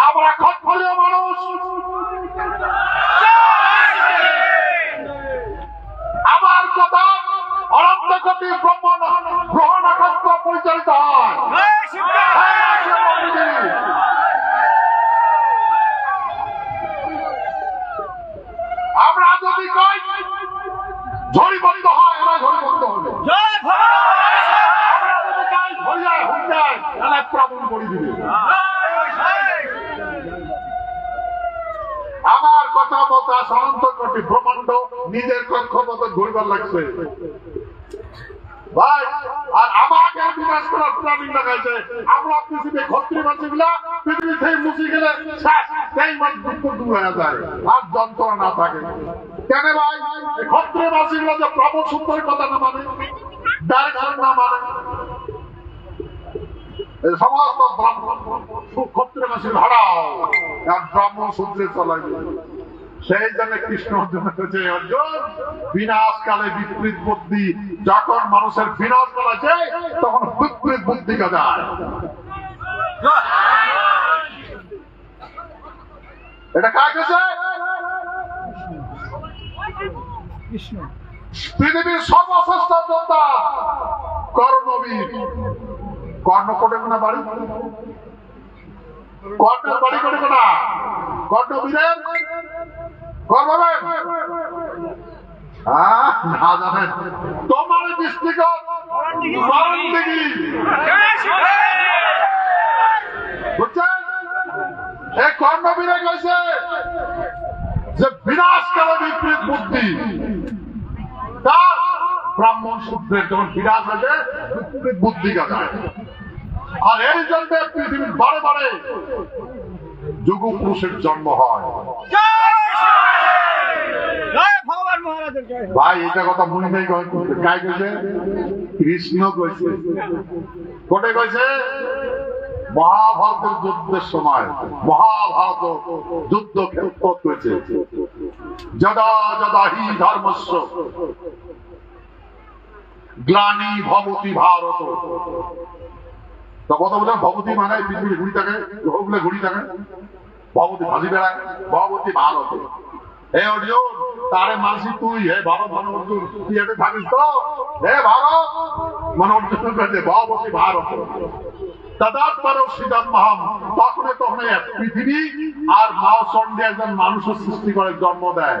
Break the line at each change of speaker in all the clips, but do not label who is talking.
আমরা ক্ষত্রিয় মানুষ আমার কথা অনন্ত কোটি ব্রহ্ম গ্রহ নক্ষত্র পরিচালিত। আমরা যদি কই, ঝড়ি বন্ধ হয় এরা ঝড়ি বন্ধ হবে আমরা যদি কই হয়ে যায় হয়ে যায় প্রবণ করে দিবে। আমার কথা মতো সনান্ত কোটি ব্রহ্মাণ্ড নিজের কক্ষ মতো ঘুরবার লাগছে। ভাই আর আমাকে বিনাশ করার প্ল্যানিং লাগাইছে। আমরা পৃথিবী ক্ষত্রিয় মাসিগুলা পৃথিবী থেকে মুছি গেলে শেষ সেই হয়ে যায় আর যন্ত্রণা না থাকে। কেন ভাই? ক্ষত্রিয় মাসিগুলো যে প্রভু সুন্দর কথা না মানে ডাইরেকশন না মানে। সমস্ত ব্রাহ্মণ ক্ষত্রিয় মাসির আর ব্রাহ্মণ সূত্রে চলাইবে সেই জন্য কৃষ্ণ অর্জুন হচ্ছে অর্জুন বিনাশ বিপরীত বুদ্ধি যখন মানুষের বিনাশ তখন বিপরীত বুদ্ধি এটা কাছে? পৃথিবীর সর্বশ্রেষ্ঠ যোদ্ধা কর্ণবীর। কর্ণ কোটে কোনা বাড়ি? বাড়ি কর্ণবীরের কর্মবেন হ্যাঁ না জানেন। তোমার বিপরীত বুদ্ধি। তার ব্রাহ্মণ সূত্রের যখন বিনাশ বিপরীত বুদ্ধি কাজায় আর এই জন্য পৃথিবীর বারে বারে যুগ পুরুষের জন্ম হয়। ভাই এটা কথা মনে নেই কাই কইছে? কৃষ্ণ কইছে। কোটে কইছে? মহাভারতের যুদ্ধের সময় মহাভারত যুদ্ধ ক্ষেত্র কইছে যদা যদা হি ধর্মস্য গ্লানি ভবতি ভারত। তো কথা বললাম ভবতী মানে পৃথিবীর ঘুরি থাকে, গ্রহগুলো ঘুরি থাকে। ভবতী ভাসি বেড়ায় ভবতী ভারত হে অর্জুন, তারে মানসি তুই, হে ভারত মানে অর্জুন তুই এতে থাকিস তো? হে ভারত মানে অর্জুন ভবতী ভারত তখন তখন পৃথিবী আর একজন মানুষের সৃষ্টি করে, জন্ম দেয়।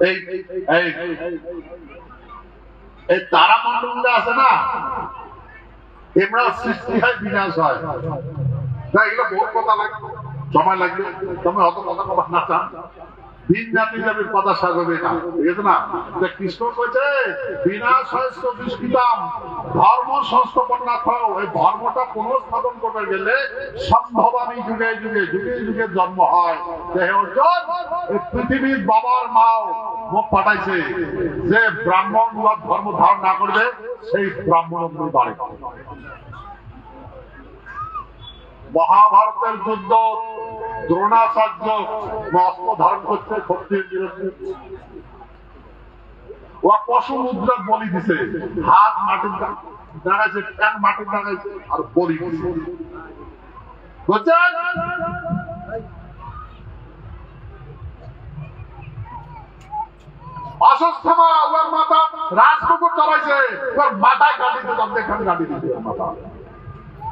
এই এই এই তারামণ্ডল আছে না এমরা সৃষ্টি হয় বিনাশ হয় না এগুলো বহুত কথা লাগবে সময় লাগবে তুমি অত কথা কবার না চান কথা সাজাবে না। ঠিক আছে না? কৃষ্ণ হয়েছে দুষ্কৃতাম ধর্ম সংস্থাপন না এই ধর্মটা পুনঃস্থাপন করতে গেলে সম্ভবামী যুগে যুগে যুগে যুগে জন্ম হয়। অর্জুন পৃথিবীর বাবার মাও মুখ পাঠাইছে যে ব্রাহ্মণ ধর্ম ধারণ না করবে, সেই ব্রাহ্মণ বাড়ি। মহাভারতের যুদ্ধ, দ্রোণাচার্য অস্ত্র ধারণ করছে ক্ষত্রিয়ের বিরুদ্ধে। ও পশু মুদ্রা বলি দিছে, হাত মাটির দাঁড়াইছে ট্যাং মাটির দাঁড়াইছে, আর বলি বুঝছেন? অসুস্থমা ওর মাথা রাজকুকুর চালাইছে ওর মাথায় গাড়ি দিতে এখানে গাড়ি দিতে মাথা।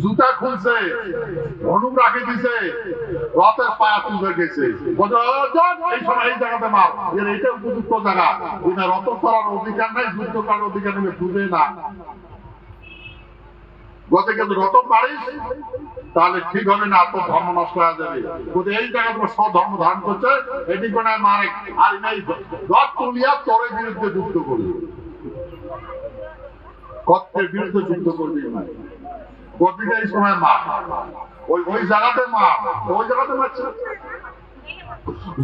জুতা খুলছে হনুম রাখে দিছে রথের পায়া তুলে গেছে। বলছে, "ও, চল, এই সময় এই জায়গাতে এইটা উপযুক্ত জায়গা। রথ করার অধিকার নাই যুদ্ধ করার অধিকার নেই না। গতে কিন্তু রতন পারিস, তাহলে ঠিক হবে না, তোর ধর্ম নষ্ট হয়ে যাবে। কিন্তু এই জায়গায় তোমার সব ধর্ম ধারণ করছে, এটি কোনো মারে, আর নাই। রথ তুলিয়া তোরের বিরুদ্ধে যুদ্ধ করবে। কত্রের বিরুদ্ধে যুদ্ধ করবি না। এই সময় মা, ওই ওই জায়গাতে মা, ওই জায়গাতে মারছে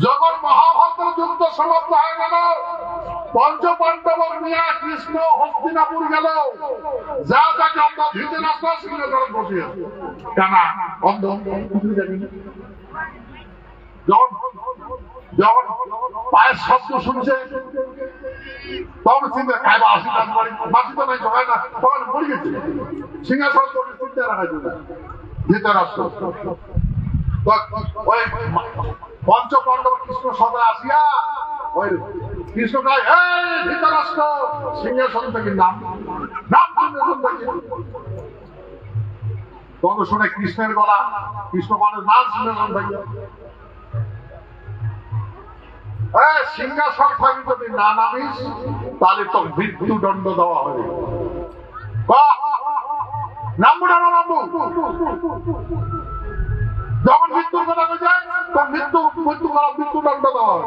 যখন মহাভারতের যুদ্ধ সমাপ্ত হয়ে গেল পঞ্চ পাণ্ডবর নিয়ে কৃষ্ণ হস্তিনাপুর গেল। যা তাকে আমরা ধীরে রাস্তা সিংহাসন বসিয়ে। কেনা অন্ধ কিছুই জানি না। যখন যখন পায়ের শব্দ শুনছে, তখন চিন্তা বাসি কৃষ্ণ সদা আসিয়া কৃষ্ণের গলা, কৃষ্ণ সিংহাসন সিংহাসন যদি না নামিস, তাহলে তো মৃত্যুদণ্ড দেওয়া হবে। যখন মৃত্যুর কথা যায় তখন মৃত্যু মৃত্যু করা মৃত্যুদণ্ড দেওয়া হবে।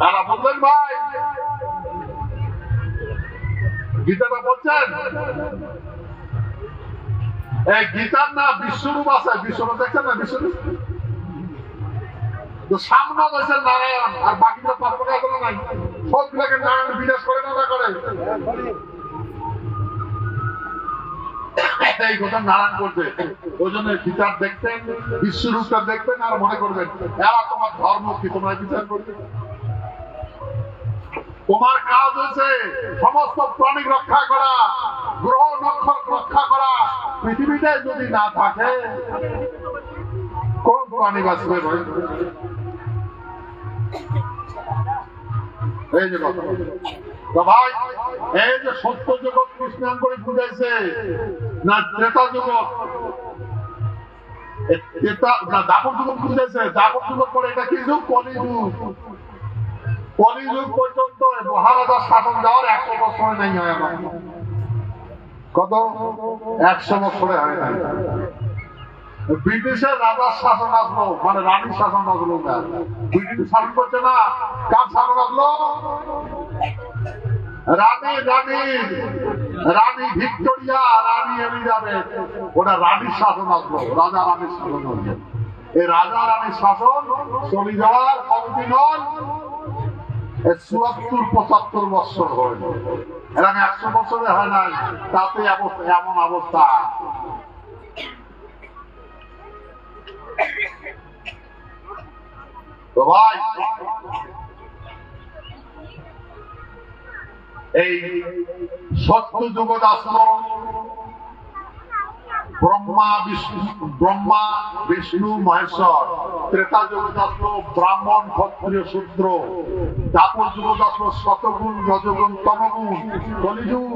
তারা বললেন, ভাই, গীতাটা বলছেন? এই গীতার না, বিশ্বরূপ আছে। বিশ্বরূপ দেখছেন না বিশ্বরূপ? সামনে রয়েছে নারায়ণ, আর বাকিটা পাঁচটা এখনও নাই? সবগুলোকে নারায়ণ বিনাশ করে না না করে। এই কথা নারায়ণ করছে ওই জন্য গীতার দেখবেন বিশ্বরূপটা দেখবেন আর মনে করবেন, এরা তোমার ধর্ম কি? তোমরা বিচার করবে? তোমার কাজ হচ্ছে সমস্ত প্রাণী রক্ষা করা, গ্রহ নক্ষত্র রক্ষা করা। পৃথিবীতে যদি না থাকে, কোন প্রাণী বাঁচবে এই যে ভাই, এই যে সত্য জগৎ কৃষ্ণাঙ্গ করে বুঝাইছে, না ত্রেতা না দাপর যুগ বুঝাইছে, দাপর যুগ পরে এটা কি যুগ কলি যুগ কলিযুগ পর্যন্ত মহারাজার শাসন কত? একশো বছরে ব্রিটিশের রাজার শাসন আসলো মানে রানীর শাসন আসলো ব্রিটিশ শাসন করছে না, কার শাসন আসলো? রানী রানী রানী ভিক্টোরিয়া, রানী এলিজাবেথ। ওটা রানীর শাসন আসলো, রাজা রানীর শাসন আসলো এই রাজা রানীর শাসন চলে যাওয়ার চুয়াত্তর, পঁচাত্তর বছর হইল এরকম একশো বছরে হয় না তাতে এমন অবস্থা। এই সত্য জগৎ আসলো ব্রহ্মা বিষ্ণু ব্রহ্মা বিষ্ণু মহেশ্বর ত্রেতা জগৎ আসলো ব্রাহ্মণ ক্ষত্রিয় শূদ্র দাপর যুগত আসলো শতগুণ রজগুণ তমগুণ, কলিযুগ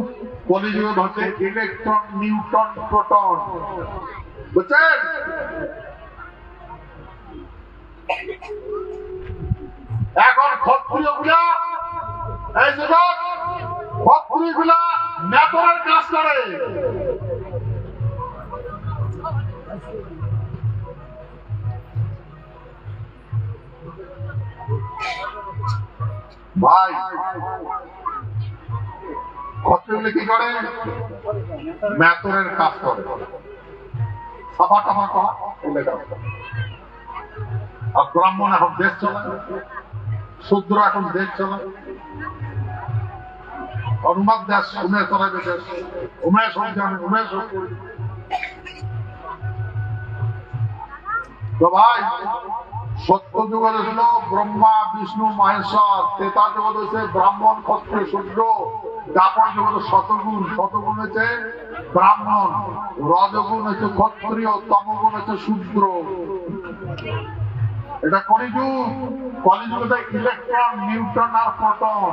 কলিযুগ হচ্ছে ইলেকট্রন নিউটন প্রোটন। বুঝছেন? এখন ক্ষত্রিয়গুলা এই জগৎ ক্ষত্রিয় খত্রিগুলা মেতরের কাজ করে। ভাই খত্রিগুলো কি করে? মেতরের কাজ করে। সাফা টাফা করা। আর ব্রাহ্মণ এখন দেশ চলায় শূদ্র এখন দেশ চলায় অনুবাদ দেশ, উমেশ চলাবে দেশ। উমেশ হোক জানে উমেশ হোক সত্য যুগের ছিল ব্রহ্মা, বিষ্ণু, মহেশ্বর, তেতা জগৎ হচ্ছে ব্রাহ্মণ, ক্ষত্রিয়, শূদ্র জগৎ শতগুণ। শতগুণ হচ্ছে ব্রাহ্মণ, রজগুণ হচ্ছে ক্ষত্রিয়, তমগুণ হচ্ছে শূদ্র। এটা কলিযুগ। কলিযুগে ইলেকট্রন নিউট্রন আর প্রোটন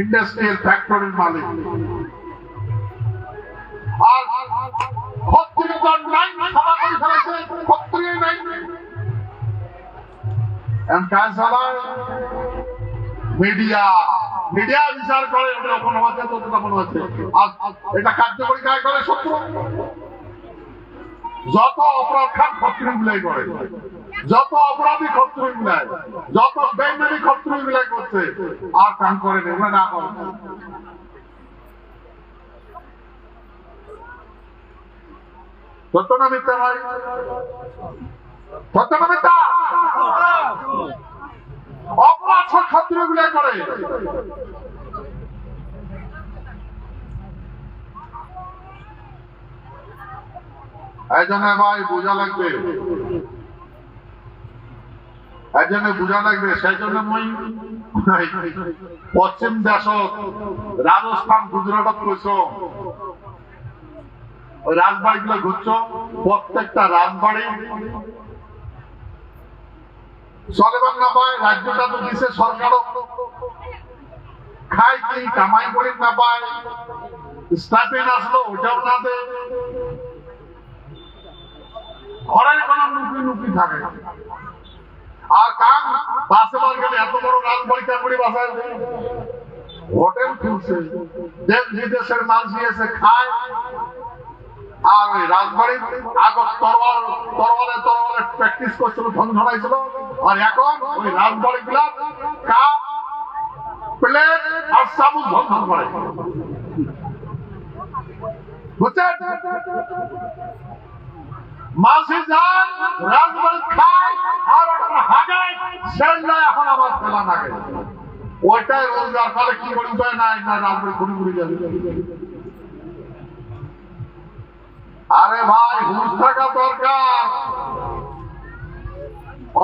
ইন্ডাস্ট্রিয়াল ফ্যাক্টরির মালিক। মিডিয়া মিডিয়া করে হচ্ছে, এটা কার্যকরী করে? যত অপরাধ খান ক্ষত্রিয় করে। যত অপরাধী ক্ষত্রিয় মিলায় যত বেমানি ক্ষত্রিয় মিলাই করছে, আর কাম করে এগুলো না না করে। ভাই, বোঝা লাগবে এই জন্য বোঝা লাগবে, সেই জন্য মই পশ্চিম দেশ রাজস্থান, গুজরাটত কৈছ ওই রাজবাড়ি গুলো ঘুরছ প্রত্যেকটা রাজবাড়ি চলেবার না পায় রাজ্যটা তো দিছে সরকারও খাই কি, কামাই করি না পায় স্টাফেন আসলো ওটাও না দেয় ঘরের কোন নুকি নুকি থাকে। আর কাম বাসে গেলে এত বড় রাজবাড়ি চাকরি বাসায় হোটেল খুলছে। দেশ বিদেশের মানুষ এসে খায়। আর ওই রাজবাড়ির আগত তরোয়াল, তরোয়ালে তরোয়ালে প্র্যাকটিস করছিল, ধন ধরাইছিল আর এখন ওই রাজবাড়ি গুলা কাপ প্লেট আর চামচ ধন ধন করে মাঝে যায় রাজবাড়ি খায়, আর ওটা হাগায় সেগুলো এখন আবার না গেছে ওইটাই রোজগার করে কি করি না এটা রাজবাড়ি ঘুরে ঘুরে যাবে আরে ভাই, হুঁশ থাকা দরকার।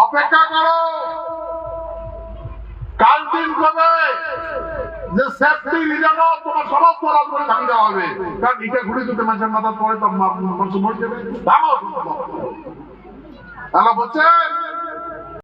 অপেক্ষা করো। কাল দিন কবে? যে সেফটি রিজার্ভ তোমার সমস্ত করে ভাঙি দেওয়া হবে। কারণ ইটা ঘুরে যদি মাঝে মাথা পড়ে তো মানুষ মরে যাবে দামও হ্যালো বলছেন